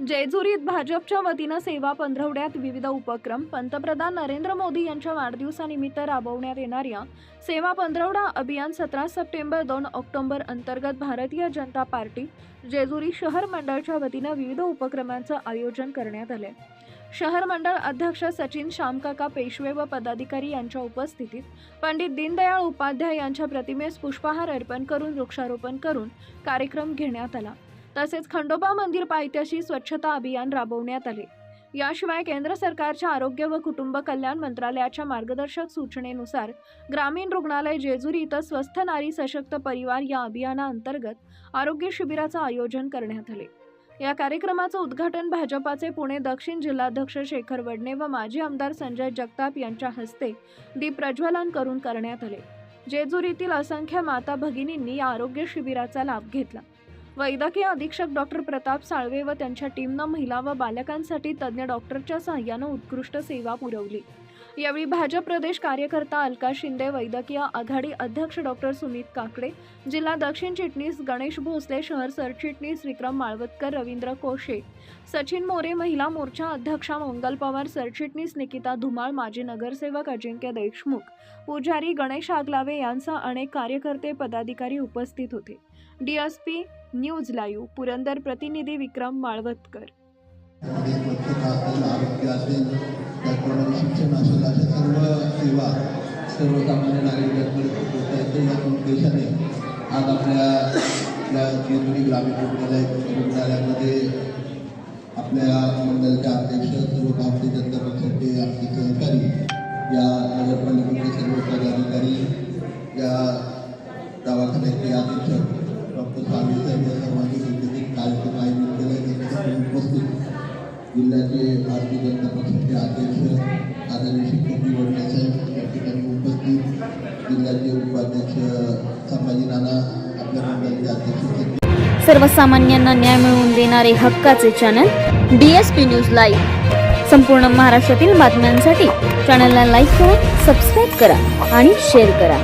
जेजुरीत भाजपच्या वतीनं सेवा पंधरवड्यात विविध उपक्रम. पंतप्रधान नरेंद्र मोदी यांच्या वाढदिवसानिमित्त राबवण्यात येणाऱ्या सेवा पंधरवडा अभियान सतरा सप्टेंबर दोन ऑक्टोबर अंतर्गत भारतीय जनता पार्टी जेजुरी शहर मंडळच्या वतीनं विविध उपक्रमांचं आयोजन करण्यात आले शहर मंडळ अध्यक्ष सचिन श्यामकाका पेशवे व पदाधिकारी यांच्या उपस्थितीत पंडित दीनदयाळ उपाध्याय यांच्या प्रतिमेस पुष्पहार अर्पण करून वृक्षारोपण करून कार्यक्रम घेण्यात आला. तसेच खंडोबा मंदिर पायथ्याशी स्वच्छता अभियान राबवण्यात आले. याशिवाय केंद्र सरकारच्या आरोग्य व कुटुंब कल्याण मंत्रालयाच्या मार्गदर्शक सूचनेनुसार ग्रामीण रुग्णालय जेजुरी इथं स्वस्थ नारी सशक्त परिवार या अभियानाअंतर्गत आरोग्य शिबिराचं आयोजन करण्यात आले. या कार्यक्रमाचं उद्घाटन भाजपाचे पुणे दक्षिण जिल्हाध्यक्ष शेखर वडणे व माजी आमदार संजय जगताप यांच्या हस्ते दीप प्रज्वलन करून करण्यात आले. जेजुरीतील असंख्य माता भगिनींनी या आरोग्य शिबिराचा लाभ घेतला. वैद्यकीय अधीक्षक डॉक्टर प्रताप साळवे व त्यांच्या टीमनं महिला व बालकांसाठी तज्ज्ञ डॉक्टरच्या सहाय्यानं उत्कृष्ट सेवा पुरवली. यावेळी भाजप प्रदेश कार्यकर्ता अलका शिंदे वैद्यकीय आघाडी अध्यक्ष डॉक्टर सुमित काकडे जिल्हा दक्षिण चिटणीस गणेश भोसले शहर सरचिटणीस विक्रम माळवतकर रवींद्र कोशे सचिन मोरे महिला मोर्चा अध्यक्षा मंगल पवार सरचिटणीस निकिता धुमाळ माजी नगरसेवक अजिंक्य देशमुख पुजारी गणेश आगलावे यांसह अनेक कार्यकर्ते पदाधिकारी उपस्थित होते. डीएसपी न्यूज लाईव्ह पुरंदर प्रतिनिधी विक्रम माळवतकर. त्यामध्ये अशा सर्व सेवा सर्वसामान्य नागरिकांपर्यंत या उद्देशाने आज आपल्या या जेजुरी ग्रामीण रुग्णालय रुग्णालयामध्ये आपल्या मंडळाचे अध्यक्ष सर्व भारतीय जनता पक्षाचे आमचे सहकारी या नगरपालिकेचे सर्व पदाधिकारी या दवाखान्याचे अधीक्षक डॉक्टर स्वामी साहेब या सर्वांनी वैद्यकीय कार्यक्रम आयोजित केला. आहे उपस्थित जिल्ह्याचे भारतीय जनता पक्षाचे अध्यक्ष आदरणीय शिक्षक वडणे साहेब या ठिकाणी उपस्थित जिल्ह्याचे उपाध्यक्ष संभाजी नाना आपल्या मंडळाचे अध्यक्ष सचिन सर्वसामान्यांना न्याय मिळवून देणारे हक्काचे channel D S P news live संपूर्ण महाराष्ट्रातील बातम्यांसाठी चॅनलला लाईक करा सबस्क्राईब करा आणि शेअर करा.